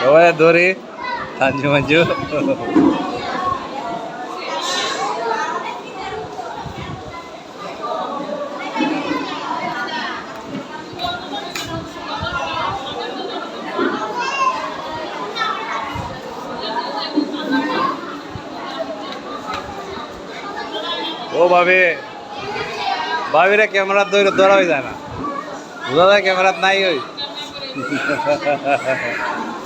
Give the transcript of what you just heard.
সবাই ধরি সাঞ্জু মঞ্জু ও ভাবি, ভাবিরা ক্যামেরা ধরে ধরা হয়ে যায় না। বোঝা যায় ক্যামেরাত নাই ওই। 哈哈哈哈哈哈。